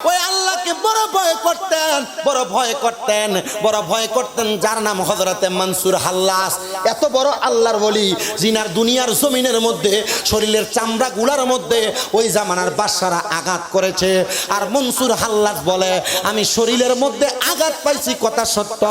ওই আল্লাহকে বড় ভয় করতেন, বড় ভয় করতেন, বড় ভয় করতেন। যার নাম হজরতে মনসুর হাল্লাস। এত বড় আল্লাহর বলি জিনার দুনিয়ার জমিনের মধ্যে, শরীরের চামড়া গুলার মধ্যে ওই জামানার বাদশারা আঘাত করেছে। আর মনসুর হাল্লাস বলে, আমি শরীরের মধ্যে আঘাত পাইছি, কথা সত্য,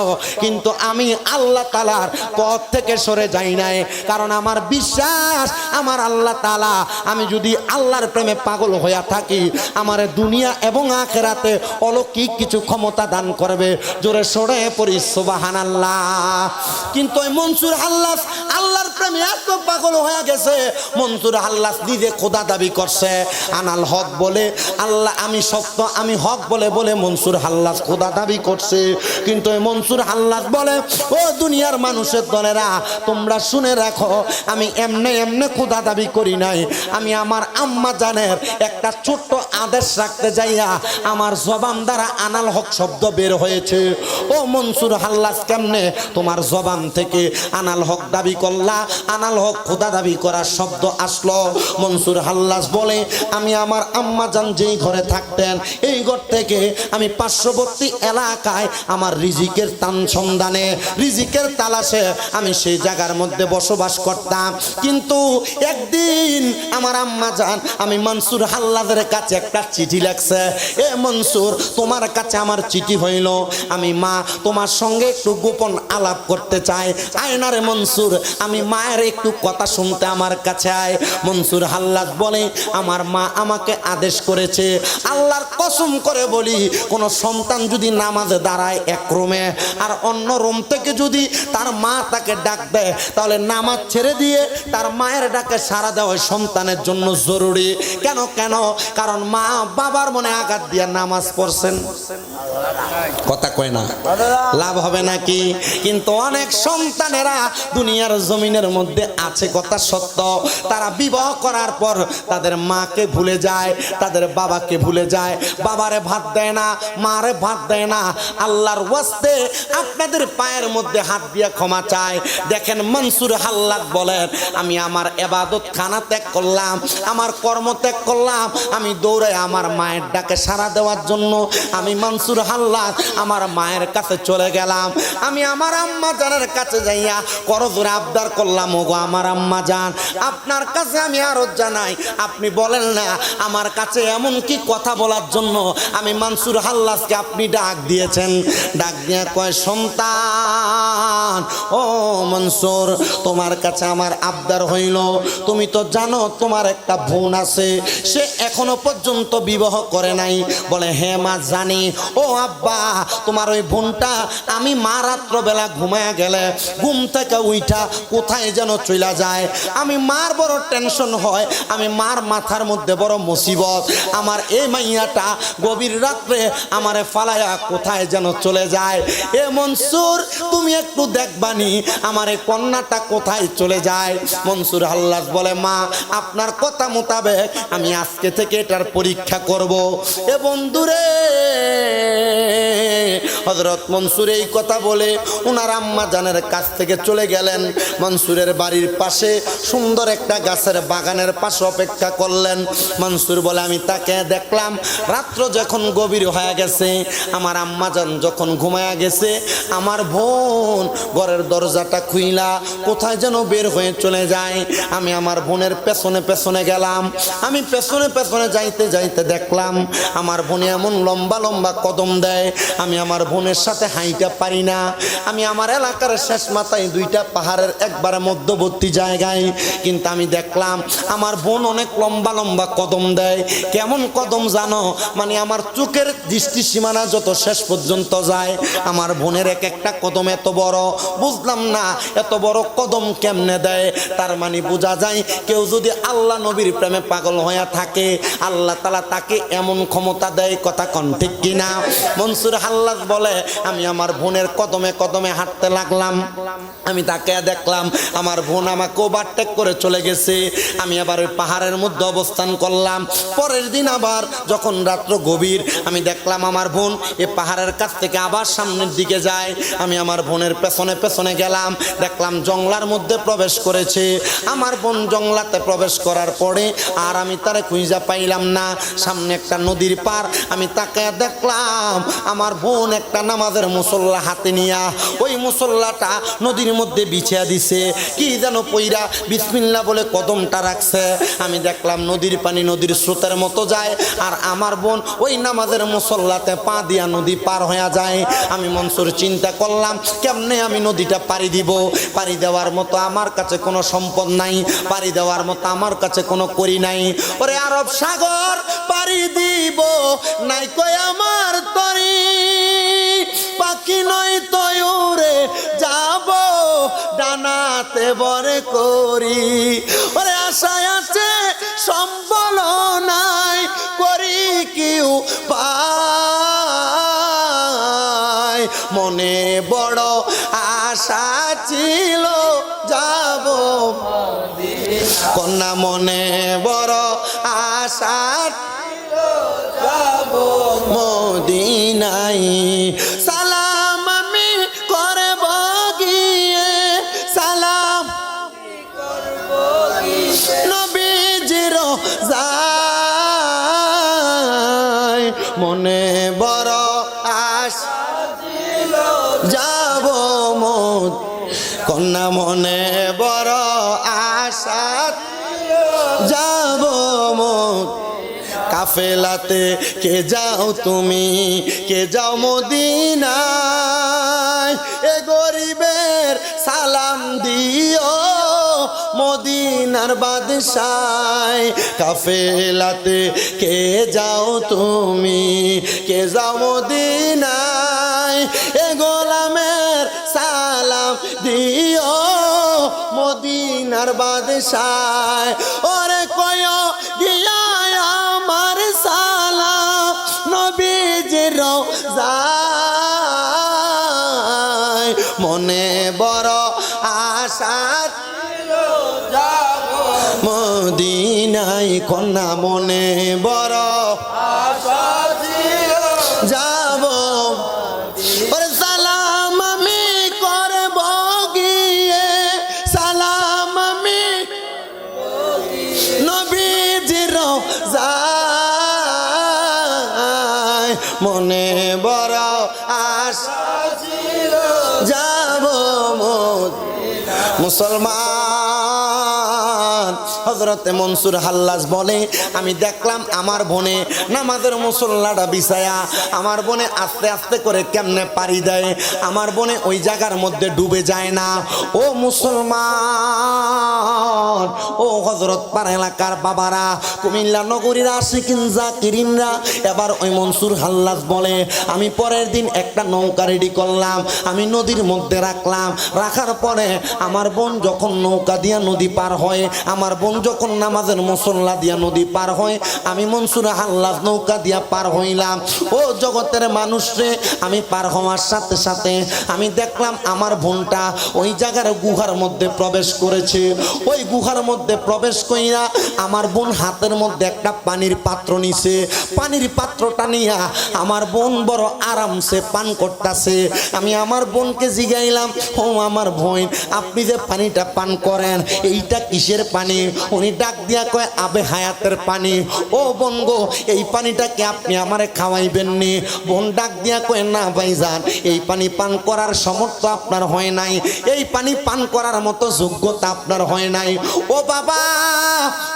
কিন্তু আমি আল্লাহ তালার পথ থেকে সরে যাই নাই। কারণ আমার বিশ্বাস, আমার আল্লাহ তালা আমি যদি আল্লাহর প্রেমে পাগল হইয়া থাকি, আমার দুনিয়া এবং আখেরাতে অলৌকিক কিছু ক্ষমতা দান করবে? জোরে সরে পড়ি সুবাহান আল্লাহ কিন্তু ওই মনসুর হাল্লাস আল্লাহর প্রেমে এত পাগল হয়ে গেছে। মনসুর হাল্লাস নিজে খোদা দাবি করছে। আনাল হক বলে, আল্লাহ আমি সত্য, আমি হক বলে বলে মনসুর হাল্লাস খোদা দাবি করছে। কিন্তু ওই মনসুর হাল্লাস বলে, ও দুনিয়ার মানুষের দলেরা, তোমরা শুনে রাখো, আমি এমনে এমনে খোদা দাবি করি নাই। আমি আমার আম্মা জানের একটা ছোট্ট আদেশ রাখতে যাইয়া, আমার জবান দ্বারা আনাল হক শব্দ বের হয়েছে। ও মনসুর হাল্লাস, কেমনে তোমার জবান থেকে আনাল হক দাবি করলা? আনাল হক খোদা দাবি করার শব্দ আসলো। মনসুর হাল্লাস বলে, আমি আমার আম্মা জান যেই ঘরে থাকতেন, এই ঘর থেকে আমি পার্শ্ববর্তী এলাকায় আমার রিজিকের তান সন্ধানে, রিজিকের তালাশে আমি সেই জায়গার মধ্যে বসবাস করতাম। কিন্তু একদিন আমার আম্মা জান আমি মনসুর হাল্লাদের কাছে একটা চিঠি লেখছে, এ মনসুর তোমার কাছে আমার চিঠি হইল। আমি মা, তোমার সঙ্গে একটু গোপন আলাপ করতে চাই। আয়নারে মনসুর, আমি মায়ের একটু কথা শুনতে আমার কাছে আয়। মনসুর হাল্লাদ বলে, আমার মা আমাকে আদেশ করেছে, আল্লাহর কসম করে বলি, কোন সন্তান যদি নামাজে দাঁড়ায় এক রুমে, আর অন্য রুম থেকে যদি তার মা তাকে ডাক দেয়, তাহলে নামাজ ছেড়ে দিয়ে তার মায়ের ডাকে সারা দেওয়া সন্তানের জন্য জরুরি। কেন কেন? কারণ মা বাবার মনে আঘাত দিয়ে নামাজ পড়ছেন কথা কয় না। লাভ হবে নাকি? কিন্তু অনেক সন্তানেরা দুনিয়ার জমিনের মধ্যে আছে, কথা সত্য। তারা বিবাহ করার পর তাদের মাকে ভুলে যায়, তাদের বাবাকে ভুলে যায়। বাবারে ভাত দেয় না, মারে ভাত দেয় না। আল্লাহর ওয়াস্তে আপনাদের পায়ের মধ্যে হাত দিয়ে ক্ষমা চায় দেখেন মনসুর হাল্লাদ বলেন, আমি আমার এবাদত খানা ত্যাগ করলাম, আমার কর্ম ত্যাগ করলাম, আমি দৌড়ে আমার মায়ের ডাকে সাড়া দেওয়ার জন্য আমি মনসুর হাল্লাদ আমার মায়ের কাছে চলে গেলাম। আমি আমার আম্মা জানের কাছে যাইয়া করজোরে আবদার করলাম, ওগো আমার আম্মা জান আপনার কাছে আমি আরও জানাই আপনি বলেন না, আমার কাছে এমন কি কথা বলার জন্য আমি মানসুর হাল্লাসকে আপনি ডাক দিয়েছেন? ডাক দিয়ে কয়, সন্তান, ও মনসুর, তোমার কাছে আমার আবদার হইল। তুমি তো জানো তোমার একটা বোন আছে, সে এখনও পর্যন্ত বিবাহ করে নাই। বলে হ্যাঁ মা জানি, ও আব্বা, তোমার ওই বোনটা আমি মা রাত্রবেলা ঘুমায় গেলে, ঘুম থেকে উইঠা কোথায় যেন চলে যায়? আমি মার বড় টেনশন হয়, আমি মার মাথার মধ্যে বড় মুসিবত। আমার এই মাইয়াটা গভীর রাত্রে আমারে ফালায়া কোথায় যেন চলে যায়? এ মনসুর, তুমি একটু দেখবানি আমার এই কন্যাটা কোথায় চলে যায়? মনসুর হাল্লাস বলে, মা, আপনার কথা মোতাবেক আমি আজকে থেকে এটার পরীক্ষা করব। এ বন্ধুরে হজরত মনসুর এই কথা বলে ওনার আম্মা জানের কাছ থেকে চলে গেলেন। মনসুরের বাড়ির পাশে সুন্দর একটা গাছের বাগানের পাশে অপেক্ষা করলেন। মনসুর বলে, আমি তাকে দেখলাম। রাত্র যখন গভীর হয়ে গেছে, আমার আম্মা জান যখন ঘুমায়া গেছে, আমার বোন ঘরের দরজাটা খুইলা কোথায় যেন বের হয়ে চলে যায়। আমি আমার বোনের পেছনে পেছনে গেলাম। আমি পেছনে পেছনে যাইতে যাইতে দেখলাম, আমার বোনে এমন লম্বা লম্বা কদম দেয়। আমি আমার বোনের সাথে হাইটা পারি না। আমি আমার এলাকার শেষ মাথায় দুইটা পাহাড়ের একবারে মধ্যবর্তী জায়গায়। কিন্তু আমি দেখলাম, আমার বোন অনেক লম্বা লম্বা কদম দেয়। কেমন কদম জানো? মানে আমার চোখের দৃষ্টি সীমানা যত শেষ পর্যন্ত যায়, আমার বোনের এক একটা কদম এত বড়। বুঝলাম না এত বড় কদম কেমনে দেয়। তার মানে বোঝা যায়, কেউ যদি আল্লাহ নবীর প্রেমে পাগল হয়ে থাকে, আল্লাহ তালা তাকে এমন ক্ষমতা দেয়, কথা কন ঠিক কিনা? মনসুর হাল্লাদ বলে বলে আমি আমার বোনের কদমে কদমে হাঁটতে লাগলাম। আমি তাকে দেখলাম, আমার বোন আমাকে ওভারটেক করে চলে গেছে। আমি আবার ওই পাহাড়ের মধ্যে অবস্থান করলাম। পরের দিন আবার যখন রাত্র গভীর, আমি দেখলাম আমার বোন এ পাহাড়ের কাছ থেকে আবার সামনের দিকে যায়। আমি আমার বোনের পেছনে পেছনে গেলাম, দেখলাম জংলার মধ্যে প্রবেশ করেছে। আমার বোন জংলাতে প্রবেশ করার পরে আর আমি তারে খুঁজা পাইলাম না। সামনে একটা নদীর পার, আমি তাকে দেখলাম, আমার বোন একটা নামাজের মুসল্লা হাতে নিয়া ওই মুসল্লাটা নদীর মধ্যে বিছিয়া দিছে। কি যেন পইরা বিসমিল্লা বলে কদমটা রাখছে। আমি দেখলাম নদীর পানি নদীর স্রোতের মতো যায় আর আমার বোন ওই নামাজের মুসল্লাতে পা দিয়া নদী পার হয়ে যায়। আমি মনসুর চিন্তা করলাম, কেমনে আমি নদীটা পাড়ি দিব? পাড়ি দেওয়ার মতো আমার কাছে কোনো সম্পদ নাই, পাড়ি দেওয়ার মতো আমার কাছে কোনো করি নাই। ওরে আরব সাগর, পাড়ি দিব নাই কই আমার তরি? পাখি নয় তয়ুরে যাব, ডানাতে বরে করি। ওরে আশায় আছে সম্বল নাই, করি কিউ পায়। মনে বড় আশা ছিল যাব। কন্যা মনে বড় আশা মদিনাই সালাম আমি করব গিয়ে। সালাম নবীজির যায় মনে বড় আশ যাব মত কন্যা মনে বড় আশা যাব মত কাফেলাতে কে যাও তুমি? কে যাও মদিনায়? এ গরিবের সালাম দিও মদিনার বাদশায়। কাফেলাতে কে যাও তুমি? কে যাও মদিনায়? এ গোলামের সালাম দিও মদিনার বাদশায়। ওরে মদিনাই কন্যা মনে বড় যাব। সালাম আমি করব গিয়ে। সালাম আমি নবীজির যায় মনে বড় আশা যাব মুসলমান হজরতে মনসুর হাল্লাস বলে, আমি দেখলাম আমার বোনে নামাজের মুসল্লাটা বিছায়া, আমার বোনে আস্তে আস্তে করে কেমনে পাড়ি দেয়, আমার বোনে ওই জায়গার মধ্যে ডুবে যায় না। ও মুসলমান, ও হজরত পাড়া এলাকার বাবারা, কুমিল্লা নগরীরা শিকিন জাকিরিনরা, এবার ওই মনসুর হাল্লাস বলে, আমি পরের দিন একটা নৌকা রেডি করলাম, আমি নদীর মধ্যে রাখলাম, রাখার পরে আমার বোন যখন নৌকা দিয়া নদী পার হয়, আমার বোন যখন নামাজের মুসল্লা দিয়া নদী পার হয়, আমি মনসুর হাল্লাস নৌকা দিয়া পার হইলাম। ও জগতের মানুষরে আমি পার হওয়ার সাথে সাথে আমি দেখলাম আমার বোনটা ওই জায়গার গুহার মধ্যে প্রবেশ করেছে। ওই গুহার মধ্যে প্রবেশ কইরা আমার বোন হাতের মধ্যে একটা পানির পাত্র নিছে। পানির পাত্রটা নিয়া আমার বোন বড় আরামসে পান করতেছে। আমি আমার বোনকে জিগাইলাম, ও আমার বোন, আপনি যে পানিটা পান করেন, এইটা কিসের পানি? উনি ডাক দিয়া কয়, আবে হায়াতের পানি, ও বোন গো এই পানিটাকে আপনি আমারে খাওয়াইবেন নি বোন ডাক দিয়া কয়, না ভাইজান, এই পানি পান করার সমর্থ আপনার হয় নাই। এই পানি পান করার মতো যোগ্যতা আপনার হয় নাই। ও বাবা,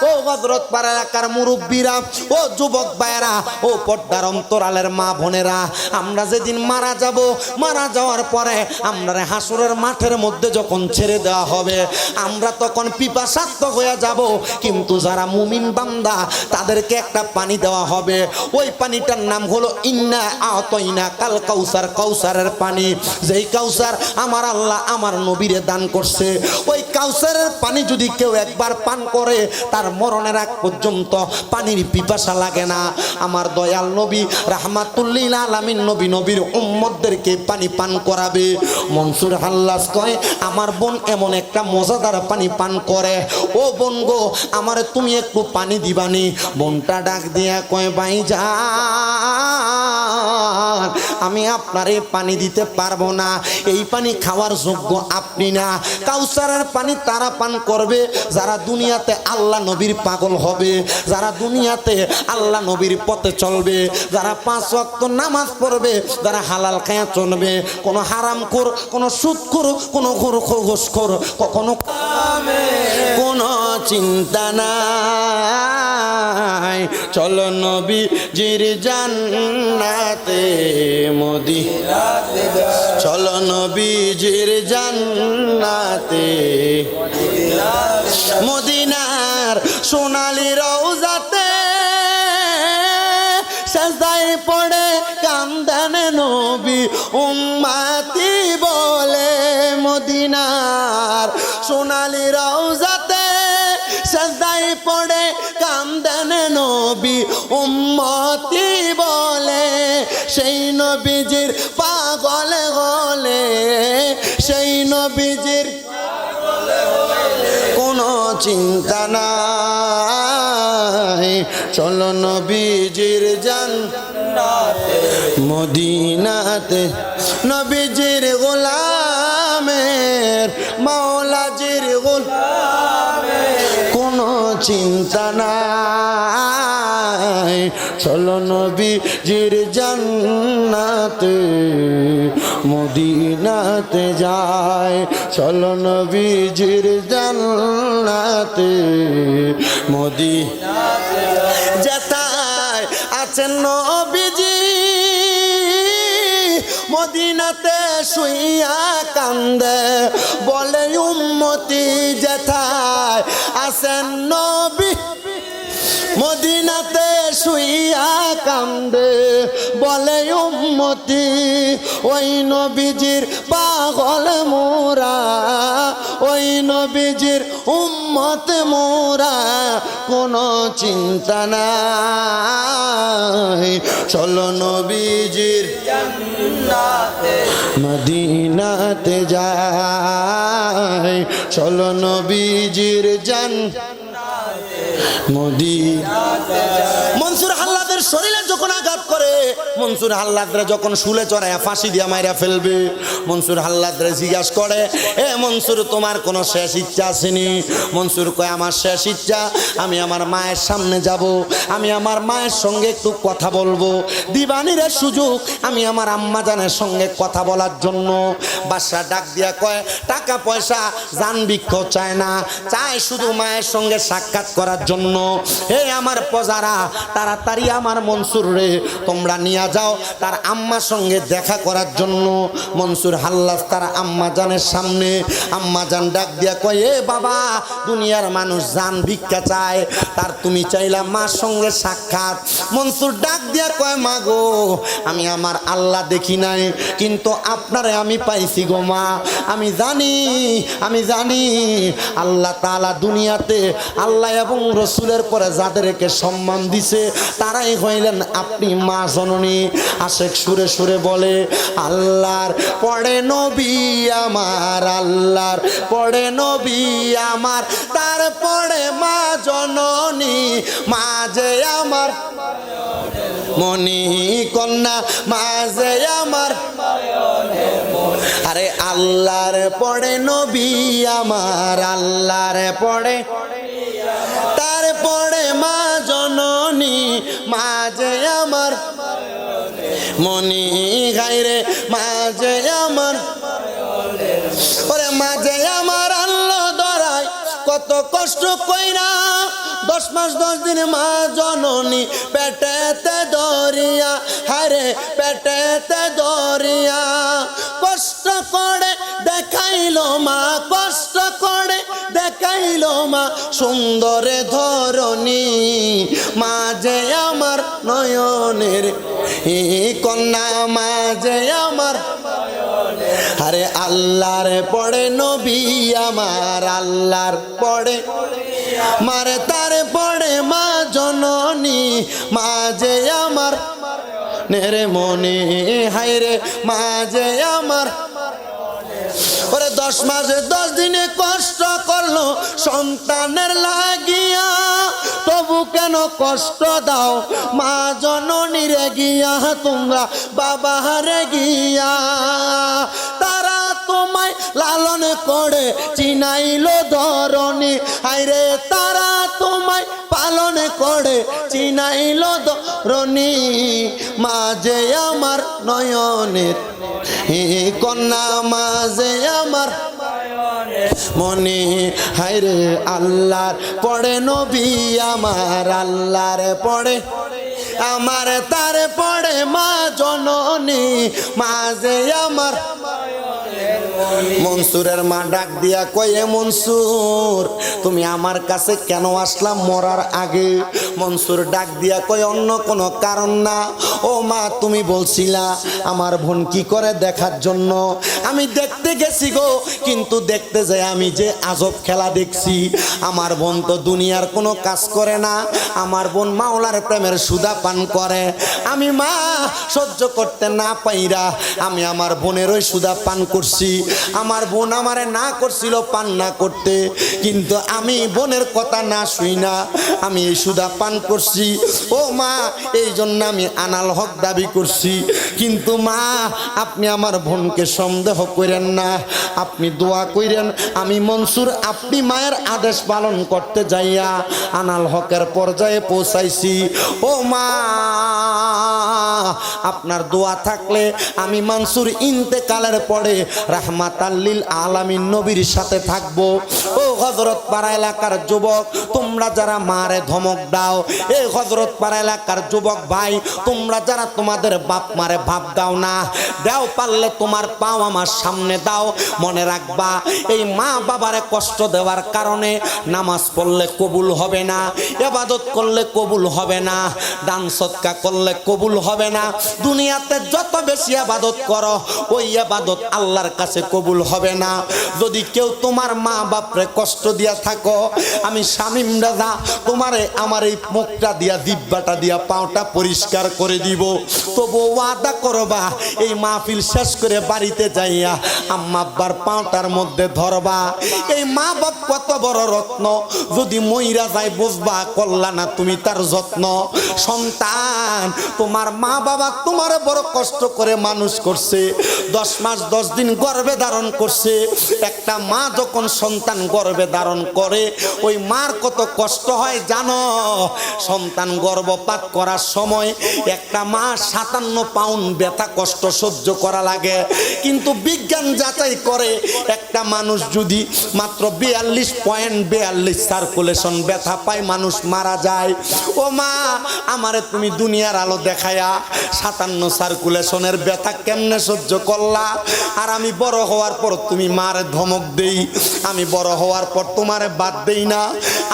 ও হজরত পাড়া এলাকার মুরব্বীরা, ও যুবক ভাইয়েরা, ও পর্দার অন্তরালের মা বোনেরা, আমরা যেদিন মারা যাব, মারা যাওয়ার পরে আমরা হাসুরের মাঠের মধ্যে যখন ছেড়ে দেওয়া হবে, আমরা তখন পিপাসাত্ম হয়ে যাব। কিন্তু যারা মুমিন বান্দা, তাদেরকে একটা পানি দেওয়া হবে। ওই পানিটার নাম হলো ইন্না আতইনা কাল কাউসার, কাউসারের পানি। যেই কাউসার আমার আল্লাহ আমার নবীরে দান করছে। ওই কাউসারের পানি যদি কেউ একবার পান করে, তার মরণের আগ পর্যন্ত পানির পিপাসা লাগে না। আমার দয়াল নবী রাহমাতুল্লিল আলামিন নবী নবীর উম্মতদেরকে পানি পান করাবে। মনসুর হাল্লাস কয়, আমার বোন এমন একটা মজাদার পানি পান করে। ও বোন গো আমারে তুমি একটু পানি দিবানি বোনটা ডাক দিয়া কয় বাই যা। আমি আপনারে পানি দিতে পারব না। এই পানি খাওয়ার যোগ্য আপনি না। কাউসারের পানি তারা পান করবে। যারা দুনিয়াতে আল্লাহ নবীর পাগল হবে, যারা দুনিয়াতে আল্লাহ নবীর পথে চলবে, যারা পাঁচ ওয়াক্ত নামাজ পড়বে, যারা হালাল খায়া চলবে, কোনো হারাম কর কোনো সুদ কর কোনো ঘোর ঘোষ কর কখনো কোনো চিন্তা নাই। চলো নবী জির জান্নাতে। মোদি। চলো নবী জির জান্নাতে। মদিনার সোনালি রৌজাতে সাজাই পড়ে কান্দান নবী উম্মাতি বলে। মদিনার সোনালি রৌজাতে নবীজির পাগল হলে, সেই নবীজির কোনো চিন্তা নাই। চলো নবীজির জান মদিনাতে, নবীজির গোলামের, মাওলাজির গোল কোনো চিন্তা নাই। চলো নবীজির জান্নাতে, মদিনাতে যায়। চলো নবীজির জান্নাতে মোদি যেতায় আছেন নবীজি, মদিনাতে শুইয়া কান্দে। বলে, উম্মতি যেথায় আছেন নবী। মদিনাতে শুইয়া কান্দে। বলে উম্মতি, ওই নবীজির পাগল মোরা, ওই নবীজির উম্মত মোরা, কোনো চিন্তা নাই। চলো নবীজির মদিনাতে যায় চলো নবীজির জান মোদি মনসুর হাল্লাদের শরীরে যখন আঘাত মনসুর হাল্লাদরা যখন শুলে চড়ায়, ফাঁসি দিয়া মাইরা ফেলবে। মনসুর হাল্লাদরা জিজ্ঞাস করে, এ মনসুর, তোমার কোনো শেষ ইচ্ছা আসেনি? মনসুর কয়, আমার শেষ ইচ্ছা, আমি আমার মায়ের সামনে যাব, আমি আমার মায়ের সঙ্গে একটু কথা বলব। দিবানিরে সুযোগ, আমি আমার আম্মা জানের সঙ্গে কথা বলার জন্য। বাসা ডাক দিয়া কয়, টাকা, পয়সা, জান বৃক্ষ চায় না। চায় শুধু মায়ের সঙ্গে সাক্ষাৎ করার জন্য। হে আমার প্রজারা, তাড়াতাড়ি আমার মনসুর রে, তোমরা নিয়ে যাও, তার আম্মার সঙ্গে দেখা করার জন্য। মনসুর হাল্লাস, তার আম্মা জানের সামনে। আম্মা জান ডাক দিয়া কয়, এ বাবা, দুনিয়ার মানুষ জান ভিক্ষা চায়, তার তুমি চাইলা মার সঙ্গে সাক্ষাৎ। মনসুর ডাক দিয়া কয়, মা গো, আমি আমার আল্লাহ দেখি নাই, কিন্তু আপনারে আমি পাইছি গো মা। আমি জানি আমি জানি, আল্লাহ তালা দুনিয়াতে আল্লাহ এবং রসুলের পরে যাদেরকে সম্মান দিছে, তারাই হইলেন আপনি মা জননী। আশেক সুরে সুরে বলে, আল্লাহর পড়ে নবী আমার, আল্লাহর পড়ে নবী আমার তারপরে মা জননী মা যে আমার মনি কন্যা, মাঝে আমার আরে আল্লাহর পড়ে নবী আমার, আল্লাহর পড়ে মনি গাইরে মাঝে আমার ওরে মাঝে আমার আল্লাহ দরাই কত কষ্ট কইরা দশ মাস, দশ দিন মা জননী পেটেতে দরিয়া, হারে পেটেতে দরিয়া। কষ্ট করে দেখাইল মা, কষ্ট করে দেখাইল মা, সুন্দরে ধরণী। যে আমার নয়নের কন্যা মা যে আমার আরে আল্লাহর পড়ে নবী, আমার আল্লাহর পড়ে মারে তার পড়ে মা জননী, মা যে আমার নেরে মনে। হাইরে মা যে আমার ওরে দশ মাসে দশ দিনে কষ্ট করল, সন্তানের লাগিয়া। তবু কেন কষ্ট দাও, মা জননীরে গিয়া, তোমরা বাবা রে গিয়া। লালন করে চিনাইলো ধরণী। আইরে তারা তোমায় পালন করে চিনাইলো ধরণী। মাঝে আমার নয়নের কন্যা, মাঝে আমার মনে। হাইরে আল্লাহর পড়ে নবী, আমার আল্লাহর পড়ে, আমার তার পড়ে মা জননী। মাঝে আমার মনসুরের মা ডাক দিয়া কয়ে, মনসুর, তুমি আমার কাছে কেন আসলাম মরার আগে? মনসুর ডাক দিয়া কয়ে, অন্য কোনো কারণ না। ও মা, তুমি বলছিলা আমার বোন কি করে দেখার জন্য? আমি দেখতে গেছি গো, কিন্তু দেখতে যাই আমি যে আজব খেলা দেখছি। আমার বোন তো দুনিয়ার কোনো কাজ করে না। আমার বোন মাওলার প্রেমের সুদা পান করে। আমি মা, সহ্য করতে না পাইরা আমি আমার বোনের ওই সুদা পান করছি। আমার বোন আমারে না করছিল, পান না করতে। কিন্তু আমি বোনের কথা না শুই না, আমি এই সুদা পান করছি। ও মা, এই জন্য আমি আনাল হক দাবি করছি। কিন্তু মা, আপনি আমার বোনকে সন্দেহ করেন না। আপনি দোয়া করেন, আমি মনসুর, আপনি মায়ের আদেশ পালন করতে যাইয়া আনাল হকের পর্যায়ে পৌঁছাইছি। ও মা, আপনার দোয়া থাকলে আমি মানসুর ইন্তেকালের পরে রাহমাত আল্লিল আলামিন নবীর সাথে থাকব। ও হজরত পাড়া এলাকার যুবক, তোমরা যারা মারে ধমক দাও। এই হজরত পাড়া এলাকার যুবক ভাই, তোমরা যারা তোমাদের বাপ মারে ভাব দাও না। দাও পারলে তোমার পাও আমার সামনে দাও। মনে রাখবা, এই মা বাবারে কষ্ট দেওয়ার কারণে নামাজ পড়লে কবুল হবে না এবাদত করলে কবুল হবে না, দান সৎকা করলে কবুল হবে না। দুনিয়াতে যত বেশি আবাদত করো, ওই আবাদত আল্লাহর কাছে কবুল হবে না। যদি কেউ তোমার মা বাপরে কষ্ট দিয়া থাকো, আমি শামিম রাজা, তোমারে আমার এই মুখটা দিয়া দিব্যাটা দিয়া, পাওটা পরিষ্কার করে দিব। তবু ওয়াদা করবা, এই মাহফিল শেষ করে বাড়িতে যাইয়া আম্মা পাওটার মধ্যে ধরবা। এই মা বাপ কত বড় রত্ন, যদি মইরা যায় বুঝবা করলা না তুমি তার যত্ন। সন্তান, তোমার মা বাবা তোমার বড় কষ্ট করে মানুষ করছে। দশ মাস, দশ দিন গর্ভে ধারণ করছে। একটা মা যখন সন্তান গর্ভে ধারণ করে, ওই মার কত কষ্ট হয় জানো? সন্তান গর্ভপাত করার সময় একটা মা সাতান্ন পাউন্ড ব্যথা কষ্ট সহ্য করা লাগে। কিন্তু বিজ্ঞান যাচাই করে, একটা মানুষ যদি মাত্র বিয়াল্লিশ পয়েন্ট বিয়াল্লিশ সার্কুলেশন ব্যথা পায়, মানুষ মারা যায়। ও মা, আমারে তুমি দুনিয়ার আলো দেখায়া সাতান্ন সার্কুলেশনের ব্যথা কেমনে সহ্য করলা? আর আমি বড় হওয়ার পর তুমি মার ধমক দেই। আমি বড় হওয়ার পর তোমারে বাদ দেই না।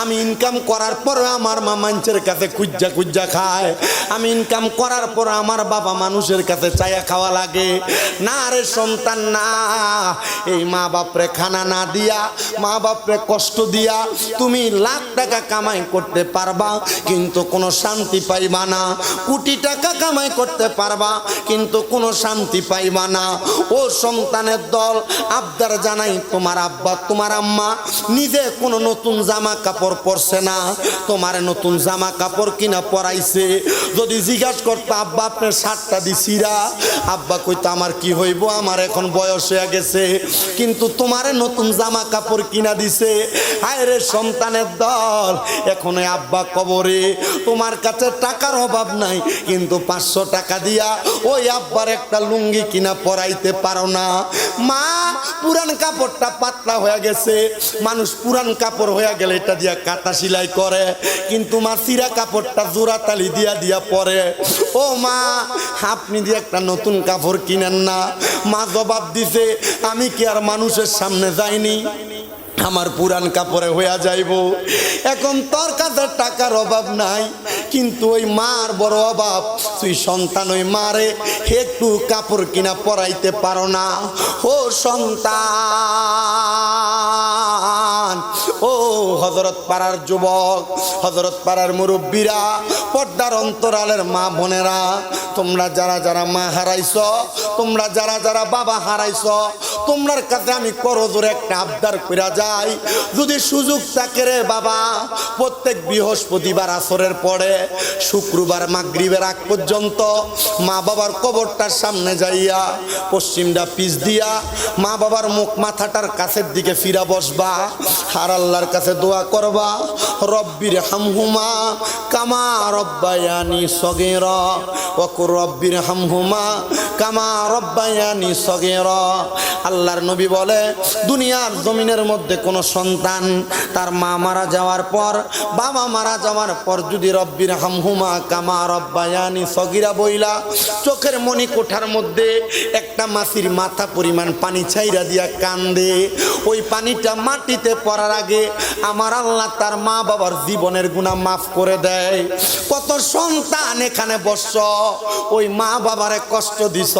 আমি ইনকাম করার পর আমার মা মানুষের কাছে কুজ্জা কুজ্জা খায়। আমি ইনকাম করার পর আমার বাবা মানুষের কাছে চায়া খাওয়া লাগে। না রে সন্তান, না। এই মা বাপরে খানা না দিয়া, মা বাপরে কষ্ট দিয়া তুমি লাখ টাকা কামাই করতে পারবা, কিন্তু কোনো শান্তি পাইবা না। কোটি টাকা কামাই করতে পারবা, কিন্তু কোনো শান্তি পাইবা না। ও সন্তানের দল, আবদার জানাই তোমার আব্বা, তোমার আম্মা। নিজে কোনো নতুন জামা কাপড় পরছে না। তোমার নতুন জামা কাপড় কিনা পরাইছে। যদি জিজ্ঞাসা করতো, আব্বা, আপনার শার্টটা দিছিরা আব্বা কইতো, আমার কি হইব? আমার এখন বয়স হয়ে গেছে। কিন্তু তোমারে নতুন জামা কাপড় কিনা দিছে। হায় রে সন্তানের দল, এখন আব্বা কবরে। তোমার কাছে টাকার অভাব নাই, কিন্তু পাঁচশো টাকা দিয়া ওই আব্বার একটা লুঙ্গি কিনা পরাইতে পারো না। মা, পুরান কাপড়টা পাতলা হয়ে গেছে। মানুষ পুরান কাপড় হয়ে গেলে এটা দিয়া কাটা সেলাই করে। কিন্তু মা চিরা কাপড়টা জোড়া তালি দিয়া দিয়া পরে। ও মা, আপনি দিয়ে একটা নতুন কাপড় কিনেন না। মা জবাব দিছে, আমি কি আর মানুষের সামনে যাইনি? আমার পুরান কাপড়ে হইয়া যাইব। এখন তোর কাছে টাকার অভাব নাই। কিন্তু ওই মার বড় অভাব। তুই সন্তান ওই মারে একটু কাপড় কিনা পরাইতে পারো না। ও সন্তান! ও হজরত পাড়ার যুবক হজরত পাড়ার মুরব্বীরা, পর্দার অন্তরালের মা বোনেরা, তোমরা যারা যারা মা হারাইছ, তোমরা যারা যারা বাবা হারাইছ, তোমরার কাছে আমি করজোর একটা আবদার কইরা যাই। যদি সুযোগ থাকে রে বাবা, প্রত্যেক বৃহস্পতিবার আসরের পরে, শুক্রবার মাগরিবের আগ পর্যন্ত মা বাবার কবরটার সামনে যাইয়া পশ্চিমটা পিস দিয়া মা বাবার মুখ মাথাটার কাছের দিকে ফিরা বসবা। আর আল্লাহর কাছে দোয়া করবা রব্বির হামহুমা কামা রব্বায়ানি সগের অকুর রব্বির হামহুমা কামা আল্লাহর নবী বলে, দুনিয়ার জমিনের মধ্যে কোনো সন্তান তার মা মারা যাওয়ার পর, বাবা মারা যাওয়ার পর যদি রব্বির হামহুমা কামা রব্বায়ানি সগিরা বইলা, চোখের মনি কোঠার মধ্যে একটা মাসির মাথা পরিমাণ পানি ছাইরা দিয়া কান্দে। ওই পানিটা মাটিতে পড়ার আগে আমার আল্লাহ তার মা বাবার জীবনের গুণা মাফ করে দেয়। কত সন্তান এখানে বসছ, ওই মা বাবারে কষ্ট দিছ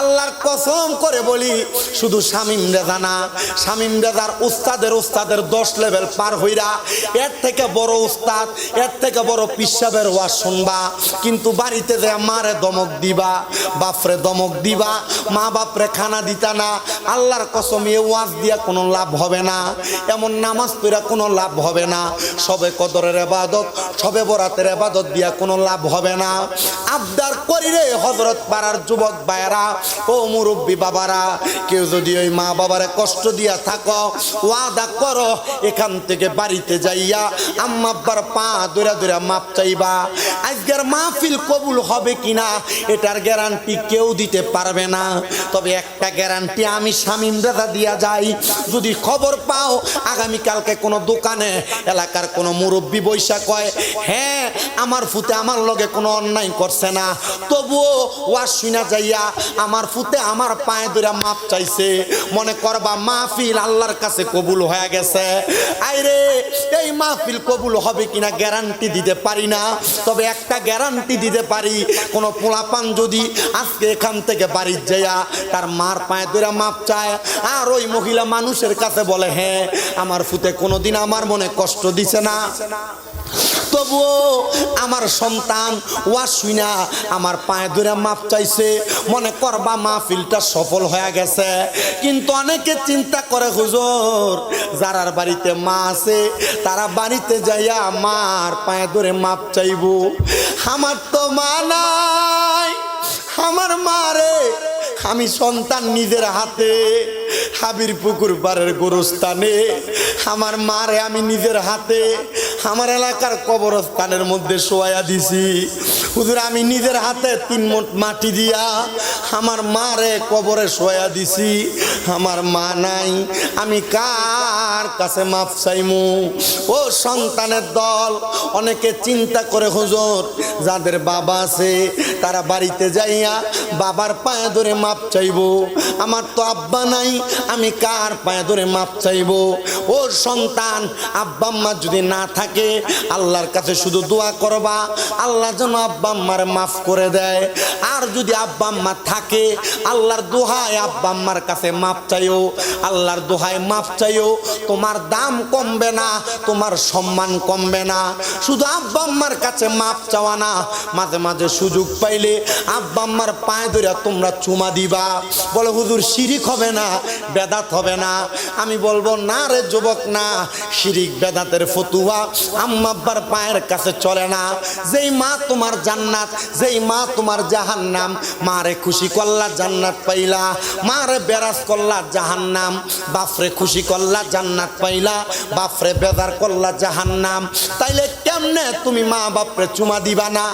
আল্লাহর কসম করে বলি, শুধু শামিম রেজা না, শামিম রেজার উস্তাদের উস্তাদের দশ লেভেল পার হইরা, এর থেকে বড় উস্তাদ, এর থেকে বড় পিসাবের ওয়াজ শুনবা। কিন্তু বাড়িতে যে মারে দমক দিবা, বাপরে দমক দিবা, মা বাপরে খানা দিতা না, আল্লাহর কসম এ ওয়াজ দিয়া কোনো লাভ হবে না। এমন নামাজ পড়া কোনো লাভ হবে না। সবে কদরের এবাদত, সবে বরাতের এবাদত দিয়া কোনো লাভ হবে না। আবদার করি রে হজরত পাড়ার যুবক ভাইয়েরা ও মুরব্বী বাবারা, কেউ যদি ওই মা বাবারে কষ্ট দিয়া থাকো, ওয়াদা করো, এখান থেকে বাড়িতে যাইয়া আম্মা আব্বার পা দূরা দূরা মাপ চাইবা। আজকের মাহফিল কবুল হবে কিনা, এটার গ্যারান্টি কেউ দিতে পারবে না। তবে একটা গ্যারান্টি আমি স্বামীন দাদা দিয়া যাই। যদি খবর পাও, আগামীকালকে কোনো দোকানে, এলাকার কোনো মুরব্বী বৈশা কয় হ্যাঁ আমার ফুতে আমার লগে কোনো অন্যায় করছে না। তবুও ওয়াজ শুনা যাইয়া আমার ফুতে আমার পায়ে ধরে মাপ চাইছে। মনে করবা মাহফিল আল্লাহর কাছে কবুল হয়ে গেছে। আইরে, এই মাহফিল কবুল হবে কিনা গ্যারান্টি দিতে পারি না। তবে একটা গ্যারান্টি দিতে পারি, কোনো পোলাপান যদি আজকে এখান থেকে বাড়ির যাইয়া তার মার পায়ে ধরে মাপ চায়, আর ওই মহিলা মানুষের কাছে বলে হ্যাঁ আমার ফুতে কোনোদিন আমার মনে কষ্ট দিছে না। তবুও আমার সন্তান ওয়া শুইনা আমার পায়ে ধরে মাপ চাইছে, মনে করবা মাহফিলটা সফল হয়ে গেছে। কিন্তু অনেকে চিন্তা করে, হুজুর, যারার বাড়িতে মা আছে, তারা বাড়িতে যাইয়া মার পায়ে ধরে মাপ চাইব। আমার তো মা নাই, আমার মারে আমি সন্তান নিজের হাতে। হাবির পুকুর পাড়ের গোরস্থানে। আমার মারে আমি নিজের হাতে, আমার এলাকার কবরস্থানের মধ্যে শোয়া দিছি। হুজুর, আমি নিজের হাতে তিন মোট মাটি দিয়া আমার মারে কবরে শোয়া দিছি। আমার মা নাই, আমি কার কাছে মাপ চাইমু? ও সন্তানের দল, অনেকে চিন্তা করে হুজুর, যাদের বাবা আছে, তারা বাড়িতে যাইয়া বাবার পায়ে ধরে মাপ চাইব। আমার তো আব্বা নাই, আমি কার পায়ে ধরে মাপ চাইব? ও সন্তান, আব্বা আম্মা যদি না থাকে, আল্লাহর কাছে শুধু দোয়া করবা। আল্লাহ যেন আব্বা আম্মার মাফ করে দেয়। আর যদি আব্বা আম্মা থাকে, আল্লাহর দোহায় আব্বা আম্মার কাছে মাপ চাইও। আল্লাহর দোহায় মাপ চাইও। তোমার দাম কমবে না, তোমার সম্মান কমবে না। শুধু আব্বা আম্মার কাছে মাপ চাওয়া না, মাঝে মাঝে সুযোগ পাইলে আব্বা আম্মার পায়ে ধরে তোমরা চুমা দিবা। বলে, হুজুর, শিরিক হবে না, বেদাত হবে না। আমি বলব, না রে যুবক, না। শিরিক, বেদাতের ফতুয়া আম্মা আব্বার পায়ের কাছে চলে না। যেই মা তোমার জান্নাত। যেই মা তোমার জাহান্নাম, মারে খুশি করলা জান্নাত পাইলা, মারে বেরাজ করলা জাহান্নাম, বাপরে খুশি করলা জান্নাত পাইলা, বাপরে বেদার করলা জাহান্নাম। তাইলে কেমনে তুমি মা বাপরে চুমা দিবা না?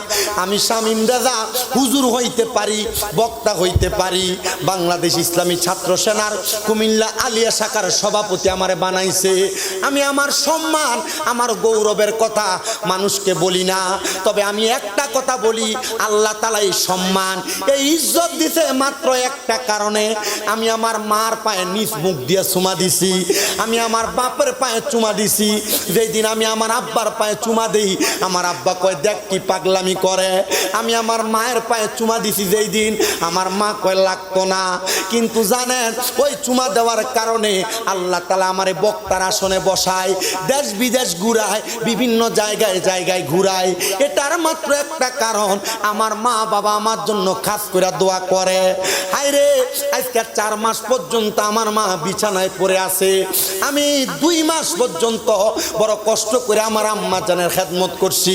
আমি শামিম দাদা হুজুর হইতে পারি, বক্তা হইতে পারি। বাংলাদেশ ইসলামী ছাত্র সেনার কুমিল্লা আলিয়া শাখার সভাপতি আমারে বানাইছে। আমি আমার সম্মান, আমার গৌরবের কথা মানুষকে বলি না। তবে আমি একটা কথা বলি, আল্লাহ তালা এই সম্মান। এই ইজ্জত দিতে মাত্র একটা কারণে। আমি আমার মার পায়ে নিজ মুখ দিয়ে চুমা দিছি। আমি আমার বাপের পায়ে চুমা দিছি। যেই দিন আমি আমার আব্বার পায়ে চুমা দিই, আমার আব্বা কয়, দেখ কি পাগলামি করে। আমি আমার মায়ের পায়ে চুমা দিছি যেই দিন আমার মা কয়, লাগতো না। কিন্তু জানেন, ওই চুমা দেওয়ার কারণে আল্লাহ তালা আমারে বক্তার আসনে বসায়, দেশ বিদেশ ঘুরায়, বিভিন্ন জায়গায় জায়গায় ঘুরায়। এটার মাত্র একটা কারণ আমার মা বাবা আমার জন্য খাস করে দোয়া করে। হায়রে, আজকে চার মাস পর্যন্ত আমার মা বিছানায় পড়ে আছে। আমি দুই মাস পর্যন্ত বড় কষ্ট করে আমার আম্মা জানের খেদমত করছি।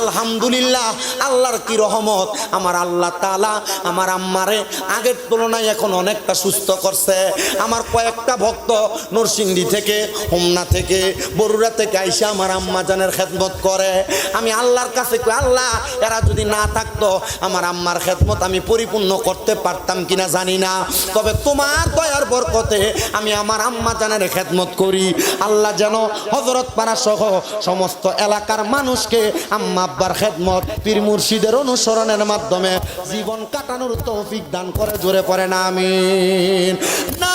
আলহামদুলিল্লাহ, আল্লাহর কি রহমত, আমার আল্লাহ তালা আমার আম্মারে আগের তুলনায় এখন অনেকটা সুস্থ করছে। আমার কয়েকটা ভক্ত নরসিংদী থেকে, হোমনা থেকে, বরুড়া থেকে আইসা আমার আম্মা জানের খেদমত করে। আমি আল্লাহর কাছে আল্লাহ, এরা যদি না থাকতো, আমার আম্মার খেদমত আমি পরিপূর্ণ করতে পারতাম কিনা জানি না। তবে তোমার দয়ার বরকতে আমি আমার আম্মা জানের খেদমত করি। আল্লাহ যেন হজরত পাড়া সহ সমস্ত এলাকার মানুষকে আম্মা আব্বার খেদমত পীর মুর্শিদের অনুসরণের মাধ্যমে জীবন কাটানোর তৌফিক দান করে, জোরে পড়ে না, আমিন। না